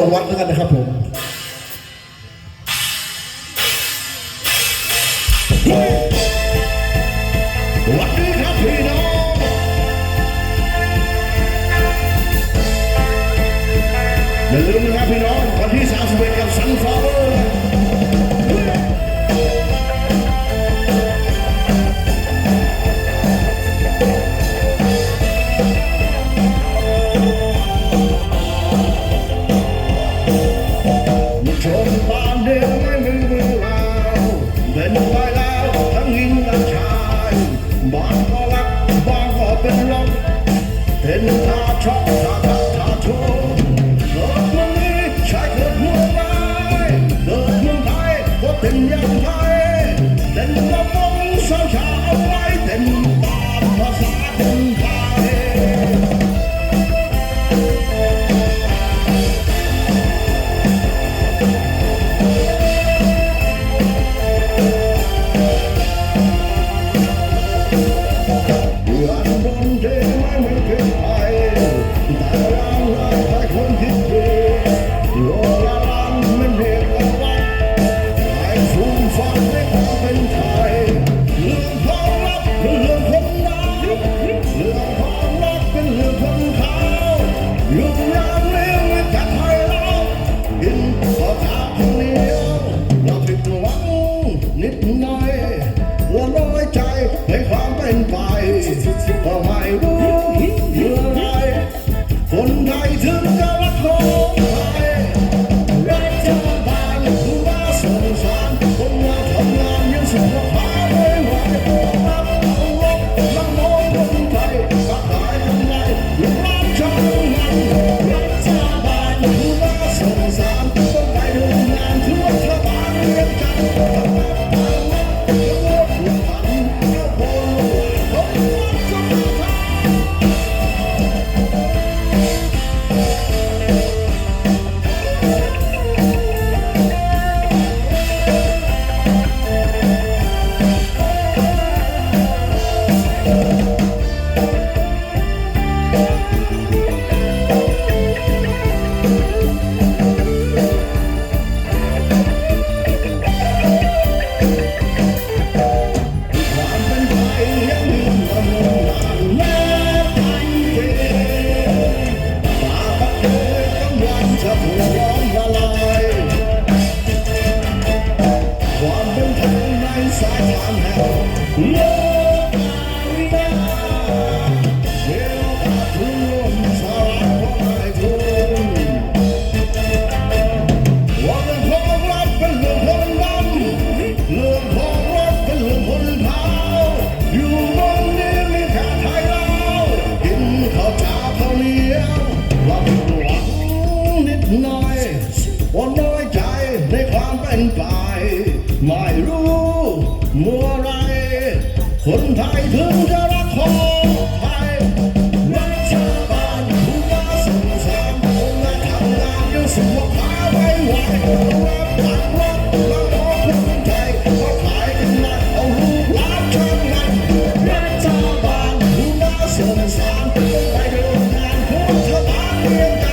รงวัดแล้วกันนะครับผมพี่น้องอย่าลืมนะครับพี่น้องวันที่31กับสันฟาร์ trouble.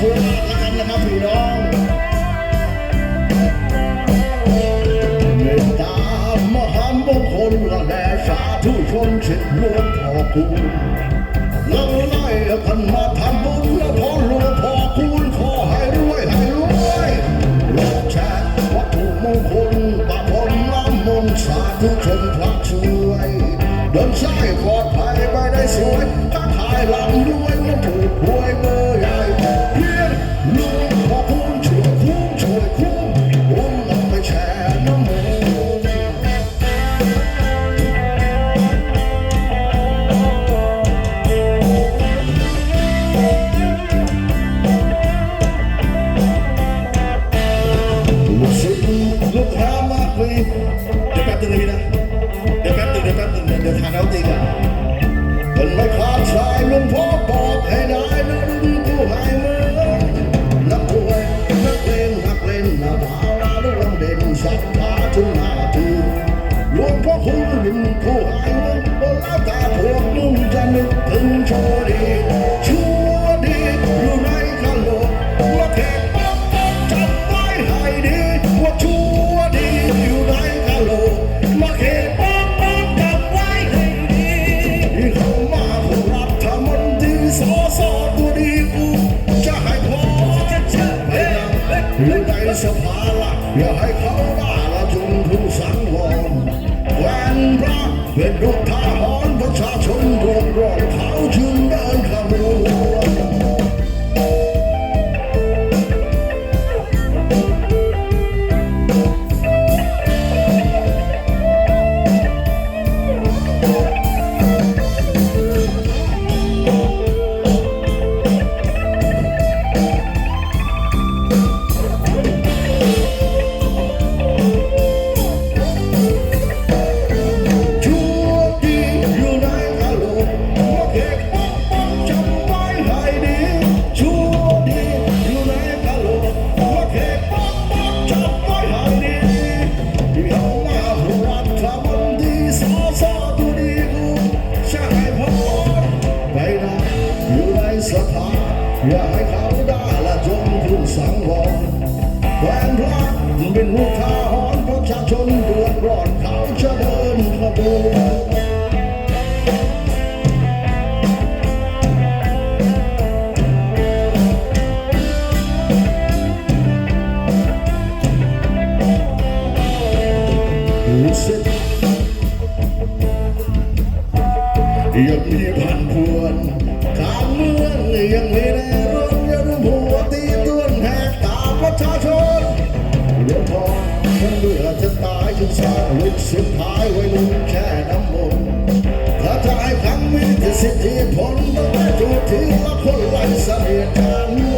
ภูมิแล้วกันนะครับพี่น้องเมตตามหามงคลละแลสาธุชนเชิดหลวงพ่อคุณเราไล่กันมาทำบุญและพ่อหลวงพ่อคุณขอให้รวยให้รวยโลกแชร์วัตถุมงคลปะพรมน้ำมนต์สาธุชนพระช่วยเดินสายปลอดภัยไปได้สวยถ้าถ่ายหลัง สภาละอย่าให้เขาว่าละจงผู้สังวรแวนพระเป็นดุท่าหอ อย่าให้เขาได้ละจนผู้สังวรแหวนพระเป็นหัวทหอนประชาชนเดือดร้อนเขาจะเดินขบวน วิตสุดท้ายไว้ลุงแค่น้ำมนต์ถ้าจะให้ครั้งมีแต่สิทธิผลต้องได้จูทีละคนไร้เสนียดการเมื